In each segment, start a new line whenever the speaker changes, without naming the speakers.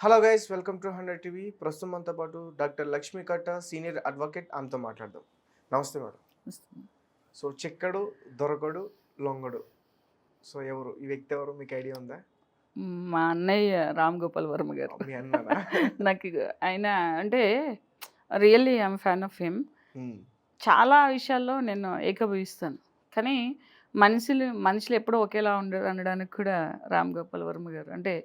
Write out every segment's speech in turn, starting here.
Hello guys welcome to hundred TV. ప్రస్తుతం మనతో పాటు డాక్టర్ లక్ష్మీ కట్ట సీనియర్ అడ్వకేట్. ఆమెతో మాట్లాడదాం. నమస్తే మేడం. సో చెక్కడు దొరకడు లొంగడు. సో ఎవరు? ఈ వ్యక్తి ఎవరు? మీకు ఐడియా ఉందా?
మా అన్నయ్య రామ్ గోపాల్ వర్మ గారు. నాకు ఆయన అంటే really I'm fan of him. చాలా విషయాల్లో నేను ఏకభవిస్తాను. కానీ మనుషులు మనుషులు ఎప్పుడూ ఒకేలా ఉండరు అనడానికి కూడా రామ్ గోపాల్ వర్మ గారు. అంటే.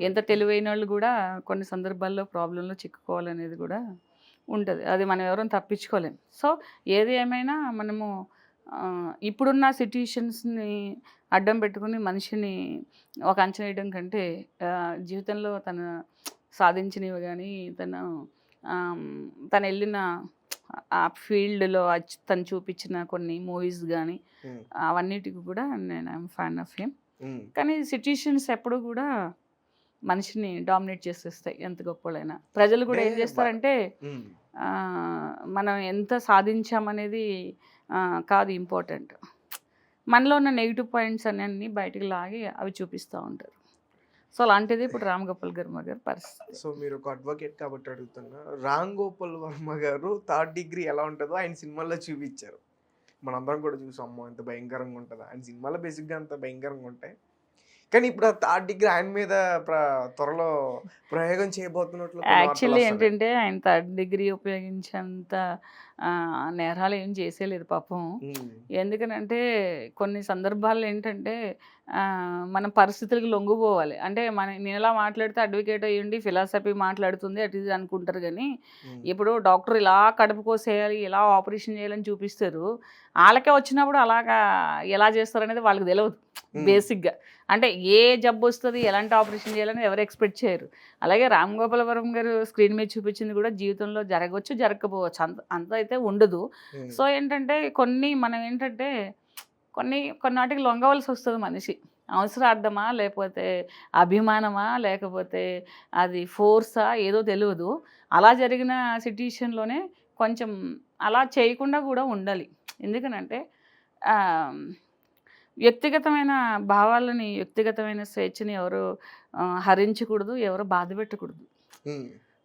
ఎంత తెలివైన వాళ్ళు కూడా కొన్ని సందర్భాల్లో ప్రాబ్లంలో చిక్కుకోవాలనేది కూడా ఉంటుంది. అది మనం ఎవరైనా తప్పించుకోలేం. సో ఏది ఏమైనా మనము ఇప్పుడున్న సిట్యుయేషన్స్ని అడ్డం పెట్టుకుని మనిషిని ఒక అంచనా వేయడం కంటే జీవితంలో తన సాధించినవి కానీ తను తను వెళ్ళిన ఆ ఫీల్డ్లో తను చూపించిన కొన్ని మూవీస్ కానీ అవన్నిటికి కూడా నేను ఐఎమ్ ఫ్యాన్ ఆఫ్ హిమ్. కానీ సిట్యుయేషన్స్ ఎప్పుడు కూడా మనిషిని డామినేట్ చేసేస్తాయి ఎంత గొప్పలైనా ప్రజలు కూడా ఏం చేస్తారంటే మనం ఎంత సాధించామనేది కాదు ఇంపార్టెంట్. మనలో ఉన్న నెగిటివ్ పాయింట్స్ అన్నీ బయటికి లాగి అవి చూపిస్తూ ఉంటారు. సో అలాంటిది ఇప్పుడు రామ్ గోపాల్ వర్మ గారి పరిస్థితి.
సో మీరు ఒక అడ్వకేట్ కాబట్టి అడుగుతున్నా రామ్ గోపాల్ వర్మ గారు థర్డ్ డిగ్రీ ఎలా ఉంటుందో ఆయన సినిమాల్లో చూపించారు. మనందరం కూడా చూసాం అమ్మో ఎంత భయంకరంగా ఉంటుందా. ఆయన సినిమాలో బేసిక్గా అంత భయంకరంగా ఉంటాయి. కానీ ఇప్పుడు ఆ థర్డ్ డిగ్రీ ఆయన మీద త్వరలో ప్రయోగం చేయబోతున్నట్లు
యాక్చువల్లీ. ఏంటంటే ఆయన థర్డ్ డిగ్రీ ఉపయోగించేంత నేరాలు ఏం చేసేలేదు పాపం. ఎందుకనంటే కొన్ని సందర్భాల్లో ఏంటంటే మన పరిస్థితులకు లొంగిపోవాలి. అంటే మన నేను ఎలా మాట్లాడితే అడ్వకేట్ అయ్యండి ఫిలాసఫీ మాట్లాడుతుంది అటు ఇది అనుకుంటారు కానీ ఇప్పుడు డాక్టర్ ఇలా కడుపు కోసేయాలి ఇలా ఆపరేషన్ చేయాలని చూపిస్తారు. వాళ్ళకే వచ్చినప్పుడు అలాగా ఎలా చేస్తారు వాళ్ళకి తెలియదు బేసిక్గా. అంటే ఏ జబ్బు వస్తుంది ఎలాంటి ఆపరేషన్ చేయాలని ఎవరు ఎక్స్పెక్ట్ చేయరు. అలాగే రామ్ గోపాల్ వరం గారు స్క్రీన్ మీద చూపించింది కూడా జీవితంలో జరగవచ్చు జరగకపోవచ్చు. అంత అంత అయితే ఉండదు.
ఉమ్,
సో ఏంటంటే కొన్ని మనం ఏంటంటే కొన్ని కొన్నాటికి లొంగవలసి వస్తుంది మనిషి. అవసరార్థమా లేకపోతే అభిమానమా లేకపోతే అది ఫోర్సా ఏదో తెలియదు అలా జరిగిన సిట్యుయేషన్లోనే కొంచెం అలా చేయకుండా కూడా ఉండాలి. ఎందుకనంటే వ్యక్తిగతమైన భావాలని వ్యక్తిగతమైన స్వేచ్ఛని ఎవరు హరించకూడదు ఎవరు బాధ పెట్టకూడదు.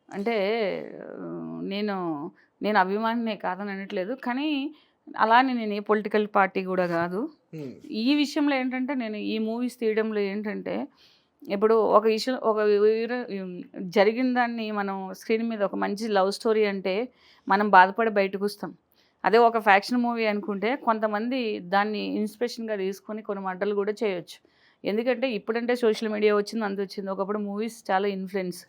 అంటే నేను నేను అభిమానినే కాదని అనట్లేదు. కానీ అలానే నేను ఏ పొలిటికల్ పార్టీ కూడా కాదు. ఈ విషయంలో ఏంటంటే నేను ఈ మూవీస్ తీయడంలో ఏంటంటే ఇప్పుడు ఒక విషయం ఒక జరిగిన దాన్ని మనం స్క్రీన్ మీద ఒక మంచి లవ్ స్టోరీ అంటే మనం బాధపడి బయటకు వస్తాం. అదే ఒక ఫ్యాక్షన్ మూవీ అనుకుంటే కొంతమంది దాన్ని ఇన్స్పిరేషన్గా తీసుకొని కొన్ని మంటలు కూడా చేయొచ్చు. ఎందుకంటే ఇప్పుడంటే సోషల్ మీడియా వచ్చింది అంత వచ్చింది. ఒకప్పుడు మూవీస్ చాలా ఇన్ఫ్లుయెన్స్.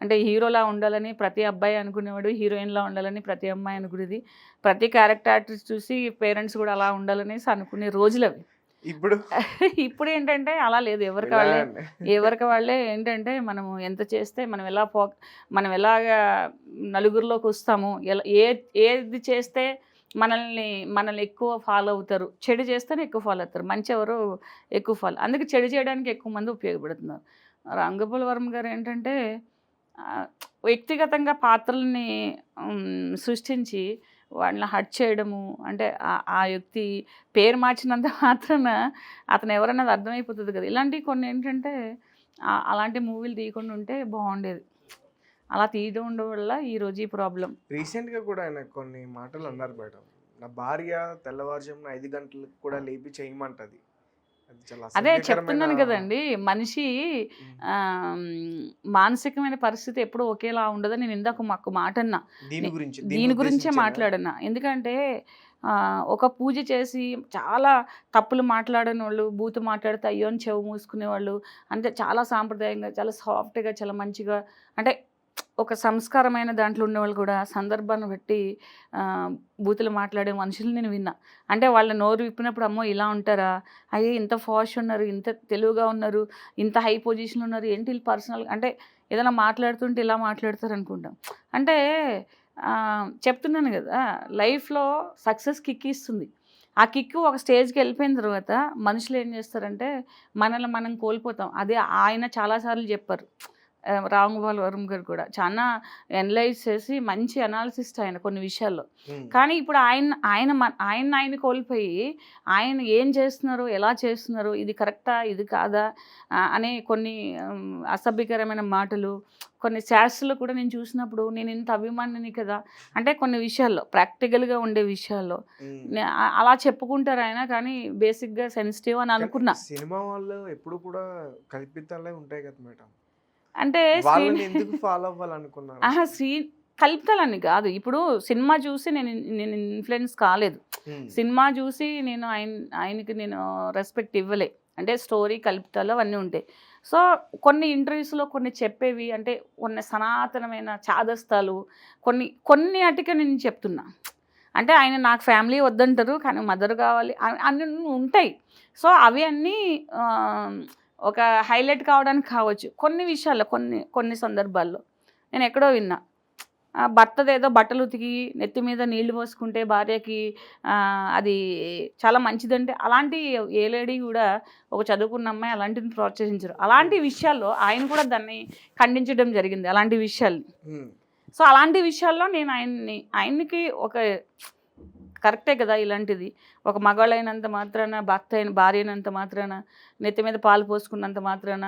అంటే హీరోలా ఉండాలని ప్రతి అబ్బాయి అనుకునేవాడు హీరోయిన్లా ఉండాలని ప్రతి అమ్మాయి అనుకునేది. ప్రతి క్యారెక్టర్ ఆర్టిస్ట్ చూసి పేరెంట్స్ కూడా అలా ఉండాలనేసి అనుకునే రోజులు అవి
ఇప్పుడు?
ఇప్పుడు ఏంటంటే అలా లేదు. ఎవరికి వాళ్ళే. ఎవరికి వాళ్ళే ఏంటంటే మనము ఎంత చేస్తే మనం ఎలా పో మనం ఎలాగా నలుగురిలోకి వస్తాము ఎలా ఏ ఏది చేస్తే మనల్ని మనల్ని ఎక్కువ ఫాలో అవుతారు. చెడు చేస్తేనే ఎక్కువ ఫాలో అవుతారు. మంచి ఎవరు ఎక్కువ ఫాలో అందుకే చెడు చేయడానికి ఎక్కువ మంది ఉపయోగపడుతున్నారు. రంగపుల వర్మ గారు ఏంటంటే వ్యక్తిగతంగా పాత్రల్ని సృష్టించి వాళ్ళని హట్ చేయడము అంటే ఆ- వ్యక్తి పేరు మార్చినంత మాత్రాన అతను ఎవరన్నది అర్థమైపోతుంది కదా. ఇలాంటివి కొన్ని ఏంటంటే అలాంటి మూవీలు తీయకుండా ఉంటే బాగుండేది. అలా తీయడం ఉండడం వల్ల ఈరోజు ఈ ప్రాబ్లం.
రీసెంట్గా కూడా ఆయన కొన్ని మాటలు అన్నారు మేడం. నా భార్య తెల్లవారుజామున ఐదు గంటలకు కూడా లేపి చేయమంటది. అది
చెప్తున్నాను కదండి మనిషి మానసికమైన పరిస్థితి ఎప్పుడూ ఒకేలా ఉండదని నేను ఇందాక మాకు మాట అన్నా
దీని గురించి
దీని గురించే
ఉద్దేశించేనా?
మాట్లాడన్నా. ఎందుకంటే ఒక పూజ చేసి చాలా తప్పులు మాట్లాడని వాళ్ళు బూతు మాట్లాడితే అయ్యో అని చెవు మూసుకునే వాళ్ళు అంటే చాలా సాంప్రదాయంగా చాలా సాఫ్ట్గా చాలా మంచిగా అంటే ఒక సంస్కారమైన దాంట్లో ఉండేవాళ్ళు కూడా సందర్భాన్ని బట్టి బూతులు మాట్లాడే మనుషులు నేను విన్నా. అంటే వాళ్ళ నోరు విప్పినప్పుడు అమ్మో ఇలా ఉంటారా? అయ్యే ఇంత ఫాష్ ఉన్నారు ఇంత తెలుగుగా ఉన్నారు ఇంత హై పొజిషన్ ఉన్నారు ఏంటి వీళ్ళు పర్సనల్ అంటే ఏదైనా మాట్లాడుతుంటే ఇలా మాట్లాడతారు అనుకుంటాం. అంటే చెప్తున్నాను కదా లైఫ్లో సక్సెస్ కిక్ ఇస్తుంది. ఆ కిక్ ఒక స్టేజ్కి వెళ్ళిపోయిన తర్వాత మనుషులు ఏం చేస్తారంటే మనల్ని మనం కోల్పోతాం. అదే ఆయన చాలాసార్లు చెప్పారు. ఆ, రామ్ గోపాల్ వర్మ గారు కూడా చాలా అనలైజ్ చేసి మంచి అనాలిసిస్ట్ ఆయన కొన్ని విషయాల్లో. కానీ ఇప్పుడు ఆయన ఆయన ఆయన ఆయన కోల్పోయి ఆయన ఏం చేస్తున్నారు ఎలా చేస్తున్నారు ఇది కరెక్టా ఇది కాదా అనే కొన్ని అసభ్యకరమైన మాటలు కొన్ని శాస్త్రాలు కూడా నేను చూసినప్పుడు నేను ఇంత అభిమానిని కదా అంటే కొన్ని విషయాల్లో ప్రాక్టికల్గా ఉండే విషయాల్లో. అలా చెప్పుకుంటారు ఆయన కానీ బేసిక్గా సెన్సిటివ్ అని అనుకున్నా.
సినిమా వాళ్ళు ఎప్పుడు కూడా కల్పితాలే ఉంటాయి కదా మేడం.
అంటే
ఫాలో అవ్వాలనుకున్నారు?
ఆహా స్క్రీన్ కలుపుతాలని కాదు. ఇప్పుడు సినిమా చూసి నేను నేను ఇన్ఫ్లుయెన్స్ కాలేదు. సినిమా చూసి నేను ఆయన ఆయనకి నేను రెస్పెక్ట్ ఇవ్వలే. అంటే స్టోరీ కలుపుతాలు అవన్నీ ఉంటాయి సో కొన్ని ఇంటర్వ్యూస్లో కొన్ని చెప్పేవి అంటే కొన్ని సనాతనమైన చాదస్తాలు కొన్ని కొన్ని అటిక నేను చెప్తున్నా. అంటే ఆయన నాకు ఫ్యామిలీ వద్దంటారు కానీ మదర్ కావాలి అన్ని ఉంటాయి. సో అవి అన్నీ ఒక హైలైట్ కావడానికి కావచ్చు. కొన్ని విషయాల్లో కొన్ని కొన్ని సందర్భాల్లో. నేను ఎక్కడో విన్నా. ఆ భర్తదేదో బట్టలు ఉతికి నెత్తి మీద నీళ్ళు పోసుకుంటే భార్యకి అది చాలా మంచిదంటే అలాంటి ఏ లేడీ కూడా ఒక చదువుకున్న అమ్మాయి అలాంటిని ప్రోత్సహించరు. అలాంటి విషయాల్లో ఆయన కూడా దాన్ని ఖండించడం జరిగింది అలాంటి విషయాల్ని. సో అలాంటి విషయాల్లో నేను ఆయన్ని ఆయనకి ఒక కరెక్టే కదా ఇలాంటిది. ఒక మగాళ్ళైనంత మాత్రాన భర్త అయిన భార్య అయినంత మాత్రాన నెత్తి మీద పాలు పోసుకున్నంత మాత్రాన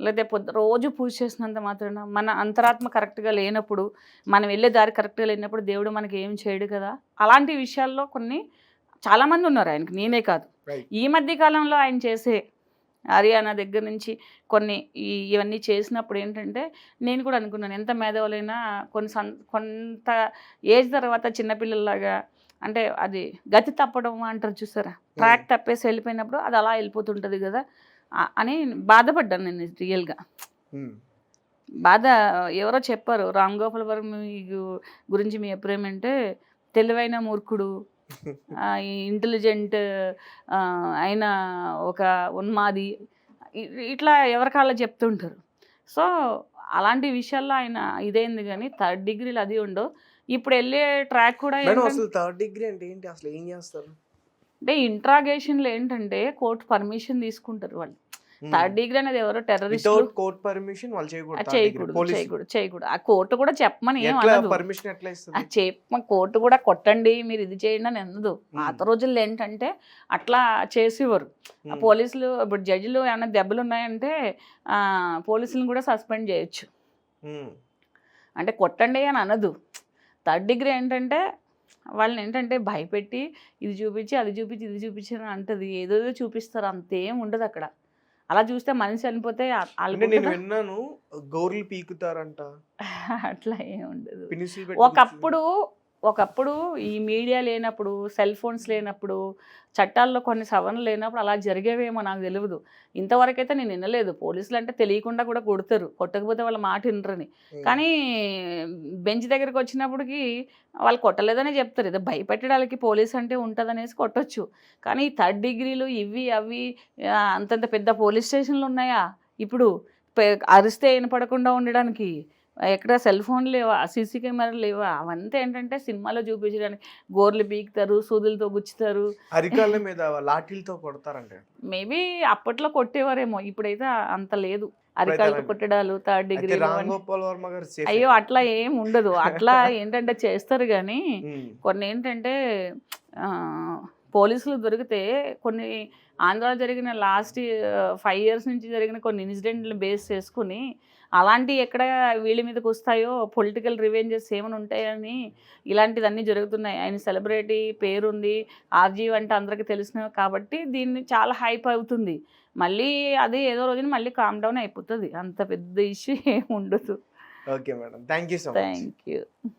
లేకపోతే పొద్దు రోజు పూజ చేసినంత మాత్రాన మన అంతరాత్మ కరెక్ట్గా లేనప్పుడు మనం వెళ్ళే దారి కరెక్ట్గా లేనప్పుడు దేవుడు మనకి ఏం చేయడు కదా? అలాంటి విషయాల్లో కొన్ని చాలామంది ఉన్నారు ఆయనకి నేనే కాదు. ఈ మధ్య కాలంలో ఆయన చేసే హర్యానా దగ్గర నుంచి కొన్ని ఇవన్నీ చేసినప్పుడు ఏంటంటే నేను కూడా అనుకున్నాను ఎంత మేధావులైనా కొన్ని సం కొంత ఏజ్ తర్వాత చిన్నపిల్లల్లాగా అంటే అది గతి తప్పడం అంటారు చూసారా? ట్రాక్ తప్పేసి వెళ్ళిపోయినప్పుడు అది అలా వెళ్ళిపోతుంటుంది కదా. అని బాధపడ్డాను నేను రియల్గా. బాధ ఎవరో చెప్పారు రామ్ గోపాల్ వర్మ గురించి మీ అభిప్రాయం అంటే తెలివైన మూర్ఖుడు ఇంటెలిజెంట్ అయిన ఒక ఉన్మాది ఇట్లా ఎవరికాళ్ళ చెప్తుంటారు. సో అలాంటి విషయాల్లో ఆయన ఇదైంది కానీ థర్డ్ డిగ్రీలు అది ఉండవు. ఇప్పుడు వెళ్ళే ట్రాక్ కూడా
అసలు థర్డ్ డిగ్రీ అంటే ఏంటి? అసలు ఏం చేస్తారు?
అంటే ఇంట్రాగేషన్లో ఏంటంటే కోర్టు పర్మిషన్ తీసుకుంటారు వాళ్ళు. థర్డ్ డిగ్రీ అనేది ఎవరో టెర్రరిస్ట్
కోర్ట్ పర్మిషన్ వాళ్ళు చేయకూడదు
చేయకూడదు
పోలీస్
చేయకూడదు చేయకూడదు. ఆ కోర్టు కూడా చెప్పమని ఏం
పర్మిషన్ ఎట్లా ఇస్తుంది?
చెప్ప కోర్టు కూడా కొట్టండి మీరు ఇది చేయండి అని అనదు. పాత రోజుల్లో ఏంటంటే అట్లా చేసేవారు. ఆ
ఉమ్.
పోలీసులు ఇప్పుడు జడ్జిలు ఏమైనా దెబ్బలు ఉన్నాయంటే పోలీసులను కూడా సస్పెండ్ చేయొచ్చు. అంటే కొట్టండి అని అనదు. థర్డ్ డిగ్రీ ఏంటంటే వాళ్ళని ఏంటంటే భయపెట్టి ఇది చూపించి అది చూపించి ఇది చూపించి అని అంటది. ఏదేదో చూపిస్తారు. అంతేం ఉండదు అక్కడ. అలా చూస్తే మనిషి చనిపోతే
నేను? విన్నాను గౌర్లు పీకుతారంట.
అట్లా ఏం ఉండదు.
పినిసులు పెట్టి
ఒకప్పుడు ఒకప్పుడు ఈ మీడియా లేనప్పుడు సెల్ ఫోన్స్ లేనప్పుడు చట్టాల్లో కొన్ని సవరణలు లేనప్పుడు అలా జరిగేవేమో నాకు తెలియదు ఇంతవరకైతే నేను వినలేదు. పోలీసులు అంటే తెలియకుండా కూడా కొడతారు. కొట్టకపోతే వాళ్ళ మాట వినరని. కానీ బెంచ్ దగ్గరికి వచ్చినప్పటికి వాళ్ళు కొట్టలేదనే చెప్తారు. ఏదో భయపెట్టడానికి పోలీస్ అంటే ఉంటుంది అనేసి కొట్టొచ్చు. కానీ థర్డ్ డిగ్రీలు ఇవి అవి అంతంత పెద్ద పోలీస్ స్టేషన్లు ఉన్నాయా? ఇప్పుడు అరిస్తే వినపడకుండా ఉండడానికి? ఎక్కడ సెల్ ఫోన్ లేవా సీసీ కెమెరాలు లేవా అవంతా ఏంటంటే సినిమాలో చూపించడానికి గోర్లు పీకుతారు సూదులతో గుచ్చుతారు
అరికాళ్ళ మీద లాఠీలతో కొడతారంట
మేబీ అప్పట్లో కొట్టేవారేమో ఇప్పుడైతే అంత లేదు అరికాళ్ళు. కొట్టడాలు థర్డ్ డిగ్రీ. అయ్యో అట్లా ఏం ఉండదు అట్లా ఏంటంటే చేస్తారు కానీ. కొన్ని ఏంటంటే పోలీసులు దొరికితే కొన్ని ఆంధ్రాలో జరిగిన లాస్ట్ ఫైవ్ ఇయర్స్ నుంచి జరిగిన కొన్ని ఇన్సిడెంట్లు బేస్ చేసుకుని అలాంటి ఎక్కడ వీళ్ళ మీదకి వస్తాయో పొలిటికల్ రివెంజెస్ ఏమైనా ఉంటాయని ఇలాంటివన్నీ జరుగుతున్నాయి. ఆయన సెలబ్రిటీ పేరుంది ఆర్జీ అంటే అందరికీ తెలిసిన కాబట్టి దీన్ని చాలా హైప్ అవుతుంది. మళ్ళీ అది ఏదో రోజున మళ్ళీ కామ్ డౌన్ అయిపోతుంది. అంత పెద్ద ఇష్యూ ఏమి ఉండదు.
Okay madam. Thank you so much.
Thank you